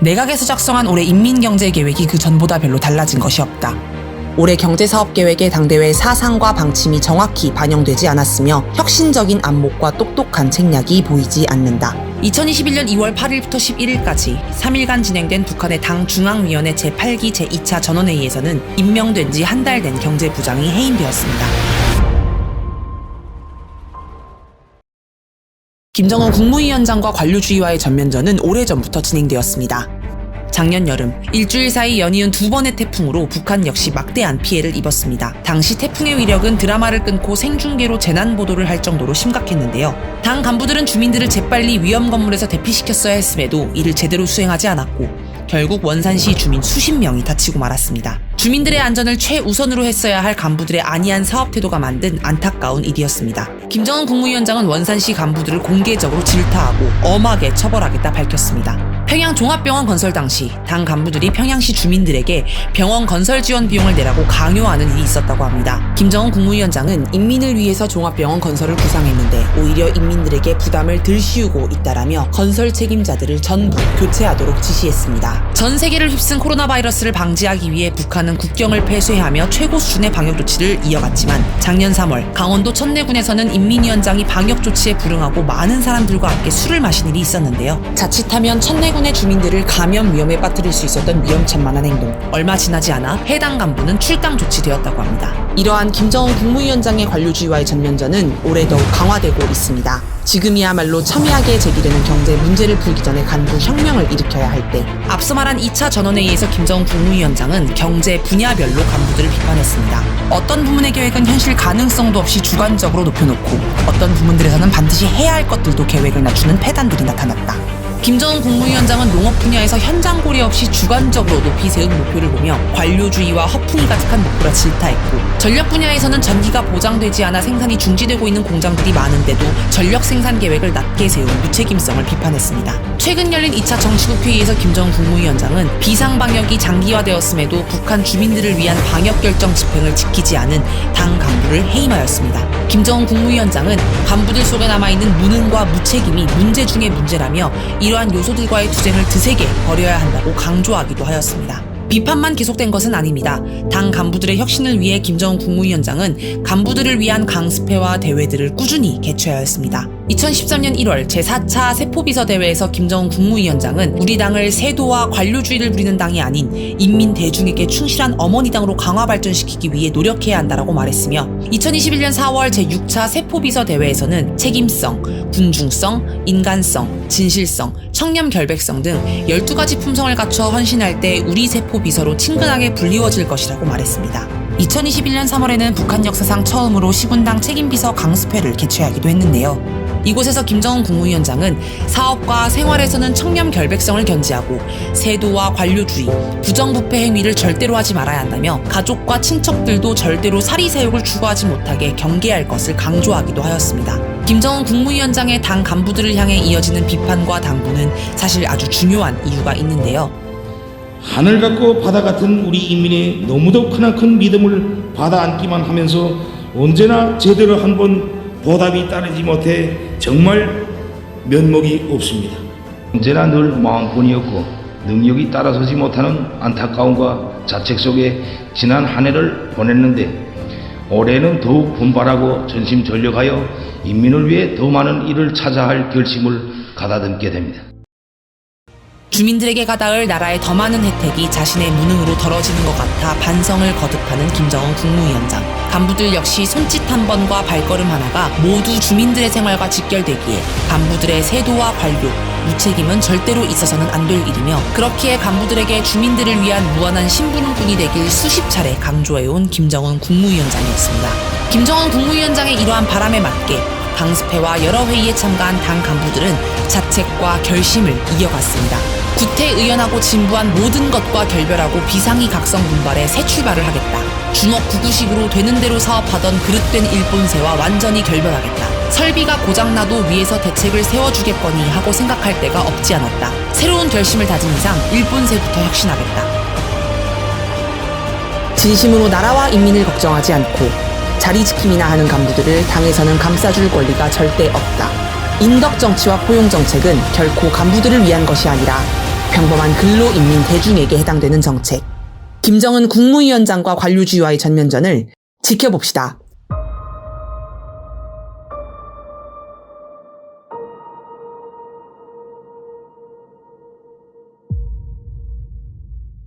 내각에서 작성한 올해 인민경제계획이 그 전보다 별로 달라진 것이 없다. 올해 경제사업계획의 당대회 사상과 방침이 정확히 반영되지 않았으며 혁신적인 안목과 똑똑한 책략이 보이지 않는다. 2021년 2월 8일부터 11일까지 3일간 진행된 북한의 당 중앙위원회 제8기 제2차 전원회의에서는 임명된 지 한 달 된 경제부장이 해임되었습니다. 김정은 국무위원장과 관료주의와의 전면전은 오래전부터 진행되었습니다. 작년 여름 일주일 사이 연이은 두 번의 태풍으로 북한 역시 막대한 피해를 입었습니다. 당시 태풍의 위력은 드라마를 끊고 생중계로 재난 보도를 할 정도로 심각했는데요. 당 간부들은 주민들을 재빨리 위험 건물에서 대피시켰어야 했음에도 이를 제대로 수행하지 않았고 결국 원산시 주민 수십 명이 다치고 말았습니다. 주민들의 안전을 최우선으로 했어야 할 간부들의 안이한 사업 태도가 만든 안타까운 일이었습니다. 김정은 국무위원장은 원산시 간부들을 공개적으로 질타하고 엄하게 처벌하겠다 밝혔습니다. 평양 종합병원 건설 당시 당 간부들이 평양시 주민들에게 병원 건설 지원 비용을 내라고 강요하는 일이 있었다고 합니다. 김정은 국무위원장은 인민을 위해서 종합병원 건설을 구상했는데 오히려 인민들에게 부담을 덜 씌우고 있다라며 건설 책임자들을 전부 교체하도록 지시했습니다. 전 세계를 휩쓴 코로나 바이러스를 방지하기 위해 북한은 국경을 폐쇄하며 최고 수준의 방역 조치를 이어갔지만 작년 3월 강원도 천내군에서는 인민위원장이 방역 조치에 불응하고 많은 사람들과 함께 술을 마신 일이 있었는데요. 자칫하면 천내군의 주민들을 감염 위험에 빠뜨릴 수 있었던 위험천만한 행동. 얼마 지나지 않아 해당 간부는 출당 조치되었다고 합니다. 이러한 김정은 국무위원장의 관료주의와의 전면전은 올해 더욱 강화되고 있습니다. 지금이야말로 첨예하게 제기되는 경제 문제를 풀기 전에 간부 혁명을 일으켜야 할 때. 앞서 말한 2차 전원회의에서 김정은 국무위원장은 경제 분야별로 간부들을 비판했습니다. 어떤 부문의 계획은 현실 가능성도 없이 주관적으로 높여놓고 어떤 부문들에서는 반드시 해야 할 것들도 계획을 낮추는 패단들이 나타났다. 김정은 국무위원장은 농업 분야에서 현장 고려 없이 주관적으로 높이 세운 목표를 보며 관료주의와 허풍이 가득한 목표라 질타했고 전력 분야에서는 전기가 보장되지 않아 생산이 중지되고 있는 공장들이 많은데도 전력 생산 계획을 낮게 세운 무책임성을 비판했습니다. 최근 열린 2차 정치국 회의에서 김정은 국무위원장은 비상 방역이 장기화되었음에도 북한 주민들을 위한 방역 결정 집행을 지키지 않은 당 간부를 해임하였습니다. 김정은 국무위원장은 간부들 속에 남아있는 무능과 무책임이 문제 중의 문제라며 이 러한 요소들과의 투쟁을 드세게 벌여야 한다고 강조하기도 하였습니다. 비판만 계속된 것은 아닙니다. 당 간부들의 혁신을 위해 김정은 국무위원장은 간부들을 위한 강습회와 대회들을 꾸준히 개최하였습니다. 2013년 1월 제4차 세포비서 대회에서 김정은 국무위원장은 우리 당을 세도와 관료주의를 부리는 당이 아닌 인민 대중에게 충실한 어머니 당으로 강화 발전시키기 위해 노력해야 한다라고 말했으며 2021년 4월 제6차 세포비서 대회에서는 책임성, 군중성, 인간성, 진실성, 청렴 결백성 등 12가지 품성을 갖춰 헌신할 때 우리 세포 비서로 친근하게 불리워질 것이라고 말했습니다. 2021년 3월에는 북한 역사상 처음으로 시군당 책임비서 강습회를 개최하기도 했는데요. 이곳에서 김정은 국무위원장은 사업과 생활에서는 청렴 결백성을 견지하고 세도와 관료주의, 부정부패 행위를 절대로 하지 말아야 한다며 가족과 친척들도 절대로 사리사욕을 추구하지 못하게 경계할 것을 강조하기도 하였습니다. 김정은 국무위원장의 당 간부들을 향해 이어지는 비판과 당부는 사실 아주 중요한 이유가 있는데요. 하늘 같고 바다 같은 우리 인민의 너무도 크나큰 믿음을 받아 안기만 하면서 언제나 제대로 한번 보답이 따르지 못해 정말 면목이 없습니다. 언제나 늘 마음뿐이었고 능력이 따라서지 못하는 안타까움과 자책 속에 지난 한 해를 보냈는데 올해는 더욱 분발하고 전심전력하여 인민을 위해 더 많은 일을 찾아 할 결심을 가다듬게 됩니다. 주민들에게 가닿을 나라의 더 많은 혜택이 자신의 무능으로 덜어지는 것 같아 반성을 거듭하는 김정은 국무위원장. 간부들 역시 손짓 한 번과 발걸음 하나가 모두 주민들의 생활과 직결되기에 간부들의 세도와 관료, 무책임은 절대로 있어서는 안 될 일이며 그렇기에 간부들에게 주민들을 위한 무한한 심부름꾼이 되길 수십 차례 강조해온 김정은 국무위원장이었습니다. 김정은 국무위원장의 이러한 바람에 맞게 강습회와 여러 회의에 참가한 당 간부들은 자책과 결심을 이어갔습니다. 구태의연하고 진부한 모든 것과 결별하고 비상이 각성 분발에 새 출발을 하겠다. 주먹 구구식으로 되는 대로 사업하던 그릇된 일본세와 완전히 결별하겠다. 설비가 고장나도 위에서 대책을 세워주겠거니 하고 생각할 때가 없지 않았다. 새로운 결심을 다진 이상 일본세부터 혁신하겠다. 진심으로 나라와 인민을 걱정하지 않고 자리 지킴이나 하는 간부들을 당에서는 감싸줄 권리가 절대 없다. 인덕 정치와 포용 정책은 결코 간부들을 위한 것이 아니라 평범한 근로 인민 대중에게 해당되는 정책. 김정은 국무위원장과 관료주의와의 전면전을 지켜봅시다.